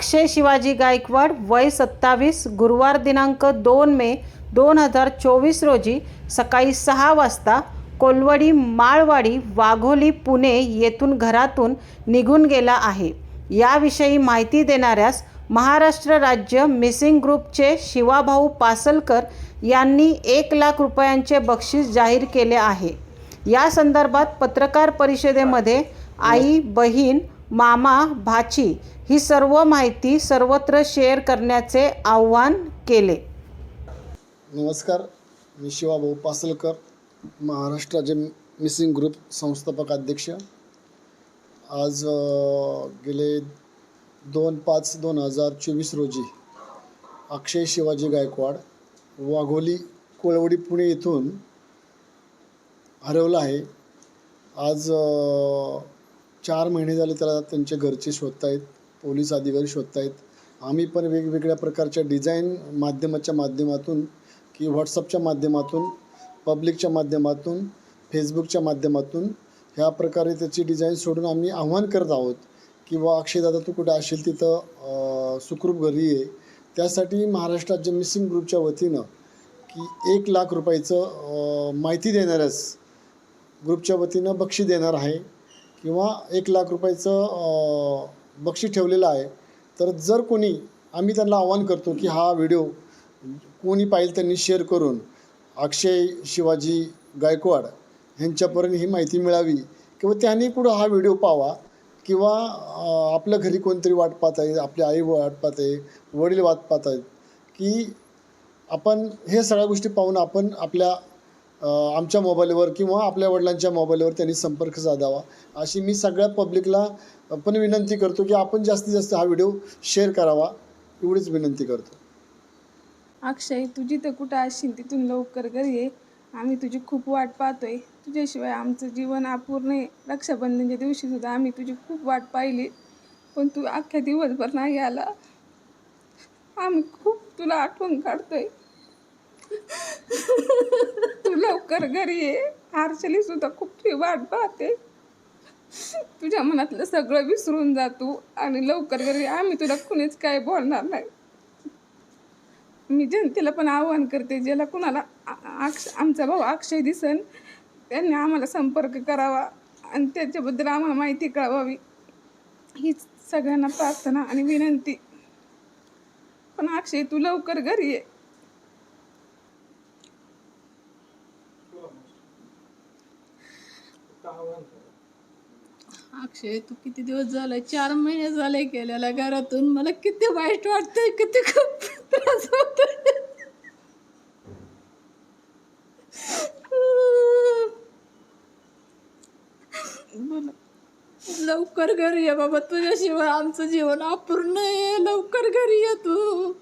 अक्षय शिवाजी गायकवाड वय सत्तावीस गुरुवार दिनांक दोन मे दोन हजार चोवीस रोजी सकाळी सहा वाजता कोलवडी माळवाडी वाघोली पुणे येथून घरातून निघून गेला आहे. याविषयी माहिती देणाऱ्यास महाराष्ट्र राज्य मिसिंग ग्रुपचे शिवाभाऊ पासलकर यांनी एक लाख रुपयांचे बक्षीस जाहीर केले आहे. या संदर्भात पत्रकार परिषदेमध्ये आई बहीण मामा भाची ही सर्व माहिती सर्वत्र शेअर करण्याचे आव्हान केले. नमस्कार. मी शिवाभाऊ पासलकर महाराष्ट्र राज्य मिसिंग ग्रुप संस्थापक अध्यक्ष. आज गेले दोन पाच दोन हजार चोवीस रोजी अक्षय शिवाजी गायकवाड वाघोली कोळवडी पुणे येथून हरवला आहे. आज चार महिने झाले त्याला त्यांचे घरचे शोधतायत पोलीस अधिकारी शोधतायत. आहेत आम्ही पण वेगवेगळ्या प्रकारच्या डिझाईन माध्यमाच्या माध्यमातून की व्हॉट्सअपच्या माध्यमातून पब्लिकच्या माध्यमातून फेसबुकच्या माध्यमातून ह्या प्रकारे त्याची डिझाईन सोडून आम्ही आव्हान करत आहोत की बा अक्षयदादा तू कुठे असेल तिथं सुखरूप घरी ये. त्यासाठी महाराष्ट्र राज्य मिसिंग ग्रुपच्या वतीनं की एक लाख रुपयाचं माहिती देणाऱ्यास ग्रुपच्या वतीनं बक्षीस देणार आहे. किंवा एक लाख रुपयाचं बक्षीस ठेवलेलं आहे. तर जर कोणी आम्ही त्यांना आवाहन करतो की हा व्हिडिओ कोणी पाहिजे त्यांनी शेअर करून अक्षय शिवाजी गायकवाड ह्यांच्यापर्यंत ही माहिती मिळावी किंवा त्यांनी पुढं हा व्हिडिओ पाहावा किंवा आपल्या घरी कोणतरी वाट पाहत आहे आपली आई वाट पाहत आहे वडील वाट पाहत आहेत की आपण हे सगळ्या गोष्टी पाहून आपण आपल्या आमच्या मोबाईलवर किंवा आपल्या वडिलांच्या मोबाईलवर त्यांनी संपर्क साधावा. अशी मी सगळ्या पब्लिकला पण विनंती करतो की आपण जास्तीत जास्त हा व्हिडिओ शेअर करावा एवढीच विनंती करतो. अक्षय तू जिथं कुठं असशील तिथून लवकर घरी ये. आम्ही तुझी खूप वाट पाहतोय. तुझ्याशिवाय आमचं जीवन अपूर्ण आहे. रक्षाबंधनच्या दिवशी सुद्धा आम्ही तुझी खूप वाट पाहिली. पण तू अख्ख्या दिवसभर नाही आला. आम्ही खूप तुला आठवण काढतोय. तू लवकर घरी ये. आरशली सुद्धा खूप वाट पाहते. तुझ्या मनातलं सगळं विसरून जा तू आणि लवकर घरी आम्ही तुला कुणीच काय बोलणार नाही. मी जनतेला पण आवाहन करते ज्याला कुणाला अक्ष आमचा भाऊ अक्षय दिसन त्यांनी आम्हाला संपर्क करावा आणि त्याच्याबद्दल आम्हाला माहिती कळवावी. हीच सगळ्यांना प्रार्थना आणि विनंती. पण अक्षय तू लवकर घरी ये. अक्षय तू किती दिवस झालाय? चार महिने झाले गेलेल्या घरातून. मला किती वाईट वाटतंय किती खूप त्रास होतोय. लवकर घरी ये बाबा. तुझ्याशिवाय आमचं जीवन अपूर्ण आहे. लवकर घरी ये तू.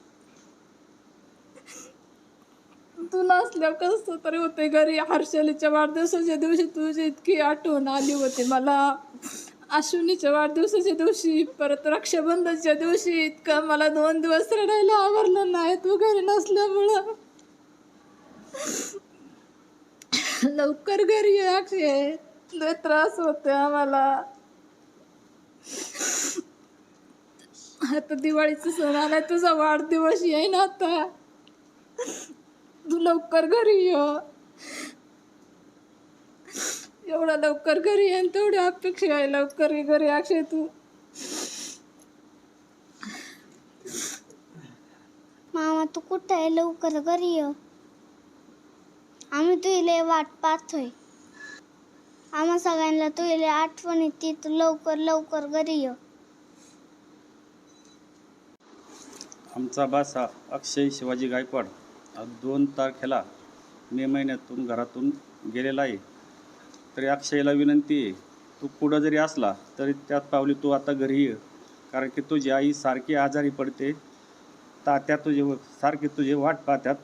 तू नसल्यावर कसं तरी होते घरी. हर्षलीच्या वाढदिवसाच्या दिवशी तुझी इतकी आठवण आली होती मला. अश्विनीच्या वाढदिवसाच्या दिवशी परत रक्षाबंधनच्या दिवशी इतकं मला दोन दिवस रडायला आवरलं नाही तू घरी नसल्यामुळं. लवकर घरी ये अक्षय. लय त्रास होते आम्हाला. आता दिवाळीचा सण आलाय तुझा वाढदिवस येईन आता. तू लवकर घरी ये. एवढा लवकर घरी येईन तेवढी अपेक्षा आहे लवकर ये घरी अक्षय तू. मामा तू कुठं आहे? लवकर घरी ये. आम्ही तुझी वाट पाहतोय. आम्हा सगळ्यांना तुझी आठवण येते तू लवकर लवकर घरी ये. आमचा बासा अक्षय शिवाजी गायकवाड. दोन तारखेला मे महिन्यातून घरातून गेलेला आहे. तरी अक्षयला विनंती आहे तू पुढं जरी असला तरी त्यात पावली तू आता घरी ये. कारण की तुझी आई सारखी आजारी पडते. तात्या तुझे सारखी तुझे वाट पाहत्यात.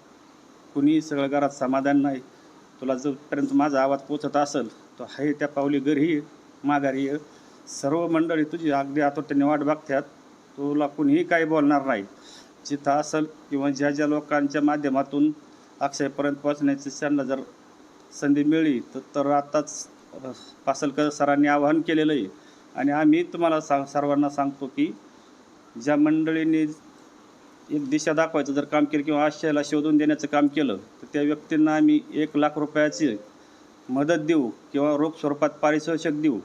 कुणी सगळं घरात समाधान नाही. तुला जोपर्यंत माझा आवाज पोचत असेल तो हे त्या पावली घरी ये माघारी ये. सर्व मंडळी तुझी अगदी आतोट्याने वाट बघतात तुला कुणीही काही बोलणार नाही. जिथं असेल किंवा ज्या ज्या लोकांच्या माध्यमातून अक्षयपर्यंत पोहोचण्याची त्यांना जर संधी मिळली तर तर आताच पासलकर सरांनी आवाहन केलेलं आहे आणि आम्ही तुम्हाला सांग सर्वांना सांगतो की ज्या मंडळींनी एक दिशा दाखवायचं जर काम केलं किंवा आशयाला शोधून देण्याचं काम केलं तर त्या व्यक्तींना आम्ही एक लाख रुपयाची मदत देऊ किंवा रोख स्वरूपात पारितोषिक देऊ.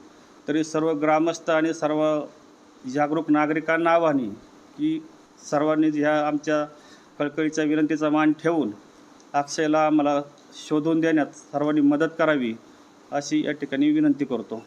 तरी सर्व ग्रामस्थ आणि सर्व जागरूक नागरिकांना आव्हाने की सर्वांनी ह्या आमच्या कळकळीच्या विनंतीचा मान ठेवून अक्षयला आम्हाला शोधून देण्यात सर्वांनी मदत करावी अशी या ठिकाणी विनंती करतो.